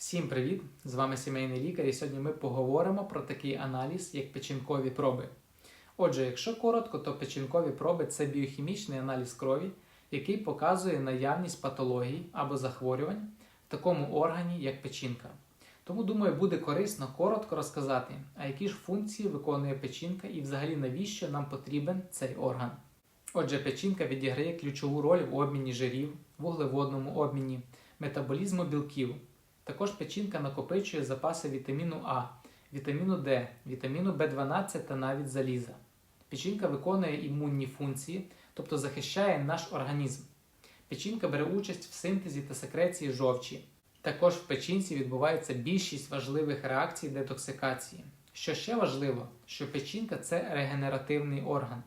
Всім привіт! З вами сімейний лікар, і сьогодні ми поговоримо про такий аналіз, як печінкові проби. Отже, якщо коротко, то печінкові проби це біохімічний аналіз крові, який показує наявність патологій або захворювань в такому органі, як печінка. Тому, думаю, буде корисно коротко розказати, а які ж функції виконує печінка і взагалі навіщо нам потрібен цей орган. Отже, печінка відіграє ключову роль в обміні жирів, вуглеводному обміні, метаболізму білків. Також печінка накопичує запаси вітаміну А, вітаміну Д, вітаміну В12 та навіть заліза. Печінка виконує імунні функції, тобто захищає наш організм. Печінка бере участь в синтезі та секреції жовчі. Також в печінці відбувається більшість важливих реакцій детоксикації. Що ще важливо, що печінка це регенеративний орган,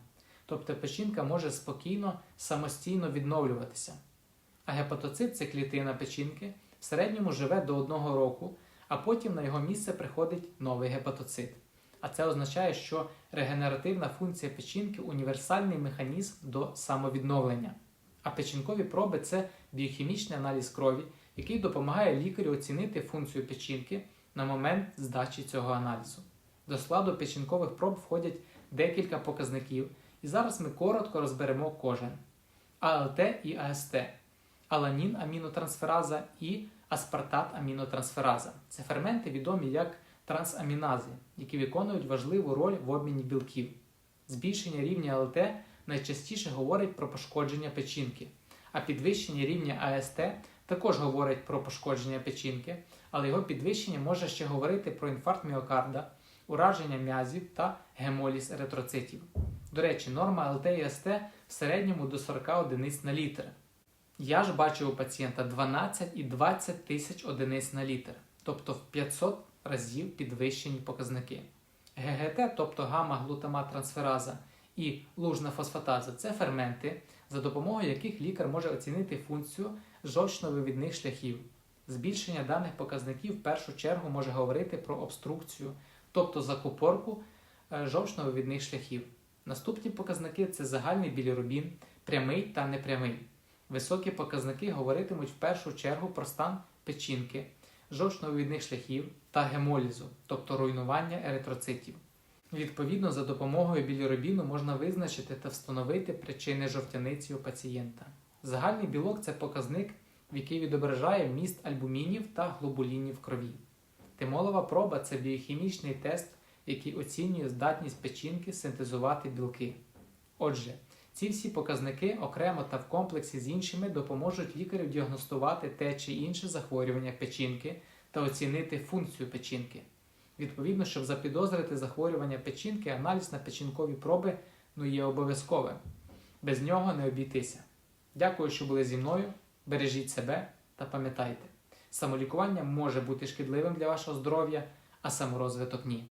тобто печінка може спокійно, самостійно відновлюватися. А гепатоцит це клітина печінки в середньому живе до одного року, а потім на його місце приходить новий гепатоцит. А це означає, що регенеративна функція печінки універсальний механізм до самовідновлення. А печінкові проби це біохімічний аналіз крові, який допомагає лікарю оцінити функцію печінки на момент здачі цього аналізу. До складу печінкових проб входять декілька показників, і зараз ми коротко розберемо кожен: АЛТ і АСТ, аланін амінотрансфераза і аспартат амінотрансфераза. Це ферменти, відомі як трансамінази, які виконують важливу роль в обміні білків. Збільшення рівня АЛТ найчастіше говорить про пошкодження печінки, а підвищення рівня АСТ також говорить про пошкодження печінки, але його підвищення може ще говорити про інфаркт міокарда, ураження м'язів та гемоліз еритроцитів. До речі, норма АЛТ і АСТ в середньому до 40 одиниць на літр. Я ж бачив у пацієнта 12 і 20 тисяч одиниць на літр, тобто в 500 разів підвищені показники. ГГТ, тобто гамма-глутамат-трансфераза і лужна фосфатаза це ферменти, за допомогою яких лікар може оцінити функцію жовчно-вивідних шляхів. Збільшення даних показників в першу чергу може говорити про обструкцію, тобто закупорку е, жовчно-вивідних шляхів. Наступні показники це загальний білірубін, прямий та непрямий. Високі показники говоритимуть в першу чергу про стан печінки, жовчно-вивідних шляхів та гемолізу, тобто руйнування еритроцитів. Відповідно, за допомогою білірубіну можна визначити та встановити причини жовтяниці у пацієнта. Загальний білок це показник, в який відображає вміст альбумінів та глобулінів в крові. Тимолова проба це біохімічний тест, який оцінює здатність печінки синтезувати білки. Отже, ці всі показники окремо та в комплексі з іншими допоможуть лікарю діагностувати те чи інше захворювання печінки та оцінити функцію печінки. Відповідно, щоб запідозрити захворювання печінки, аналіз на печінкові проби ну, є обов'язковим. Без нього не обійтися. Дякую, що були зі мною. Бережіть себе та пам'ятайте, самолікування може бути шкідливим для вашого здоров'я, а саморозвиток ні.